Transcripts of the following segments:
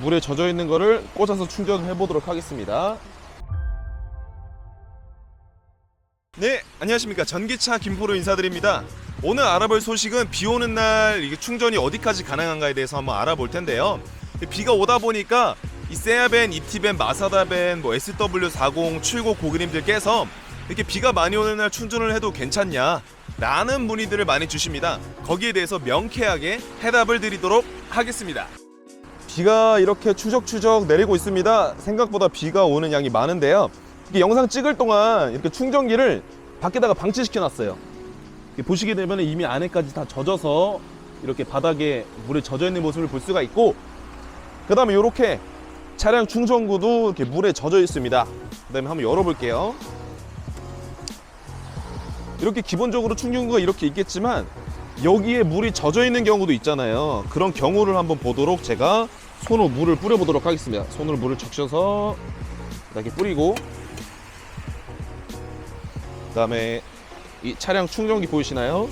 물에 젖어 있는 거를 꽂아서 충전해 보도록 하겠습니다. 네, 안녕하십니까. 전기차 김포로 인사드립니다. 오늘 알아볼 소식은 비 오는 날 이게 충전이 어디까지 가능한가에 대해서 한번 알아볼 텐데요. 비가 오다 보니까 이 세아벤, 이티벤, 마사다벤, 뭐 SW40, 79 고객님들께서 이렇게 비가 많이 오는 날 충전을 해도 괜찮냐? 라는 문의들을 많이 주십니다. 거기에 대해서 명쾌하게 해답을 드리도록 하겠습니다. 비가 이렇게 추적추적 내리고 있습니다. 생각보다 비가 오는 양이 많은데요. 이렇게 영상 찍을 동안 이렇게 충전기를 밖에다가 방치시켜 놨어요. 보시게 되면 이미 안에까지 다 젖어서 이렇게 바닥에 물에 젖어 있는 모습을 볼 수가 있고 그 다음에 이렇게 차량 충전구도 이렇게 물에 젖어 있습니다. 그 다음에 한번 열어볼게요. 이렇게 기본적으로 충전구가 이렇게 있겠지만 여기에 물이 젖어 있는 경우도 있잖아요. 그런 경우를 한번 보도록 제가 손으로 물을 뿌려보도록 하겠습니다. 손으로 물을 적셔서 이렇게 뿌리고 그 다음에 이 차량 충전기 보이시나요?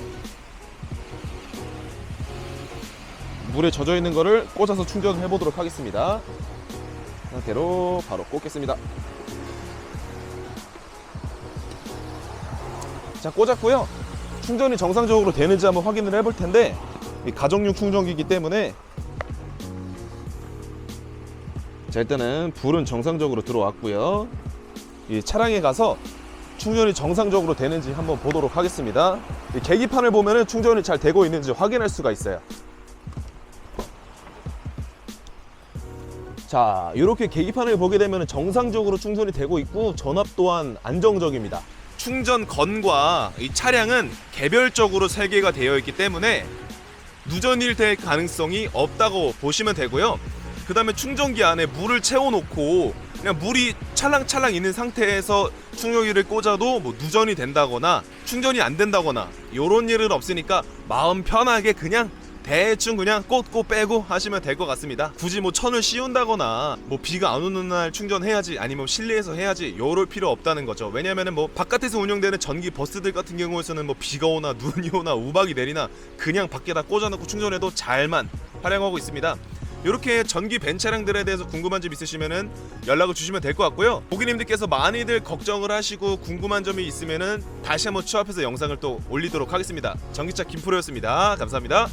물에 젖어 있는 거를 꽂아서 충전해 보도록 하겠습니다. 이 상태로 바로 꽂겠습니다. 자 꽂았고요. 충전이 정상적으로 되는지 한번 확인을 해볼 텐데 이 가정용 충전기이기 때문에 자 일단은 불은 정상적으로 들어왔고요. 이 차량에 가서 충전이 정상적으로 되는지 한번 보도록 하겠습니다. 이 계기판을 보면은 충전이 잘 되고 있는지 확인할 수가 있어요. 자, 이렇게 계기판을 보게 되면 정상적으로 충전이 되고 있고 전압 또한 안정적입니다. 충전 건과 이 차량은 개별적으로 설계가 되어 있기 때문에 누전일 될 가능성이 없다고 보시면 되고요. 그 다음에 충전기 안에 물을 채워놓고 그냥 물이 찰랑찰랑 있는 상태에서 충전기를 꽂아도 뭐 누전이 된다거나 충전이 안 된다거나 이런 일은 없으니까 마음 편하게 그냥 대충 그냥 꽂고 빼고 하시면 될 것 같습니다. 굳이 뭐 천을 씌운다거나 뭐 비가 안 오는 날 충전해야지 아니면 실내에서 해야지 요럴 필요 없다는 거죠. 왜냐면은 뭐 바깥에서 운영되는 전기 버스들 같은 경우에서는 뭐 비가 오나 눈이 오나 우박이 내리나 그냥 밖에다 꽂아놓고 충전해도 잘만 활용하고 있습니다. 이렇게 전기 벤 차량들에 대해서 궁금한 점 있으시면은 연락을 주시면 될 것 같고요. 고객님들께서 많이들 걱정을 하시고 궁금한 점이 있으면은 다시 한번 추합해서 영상을 또 올리도록 하겠습니다. 전기차 김프로였습니다. 감사합니다.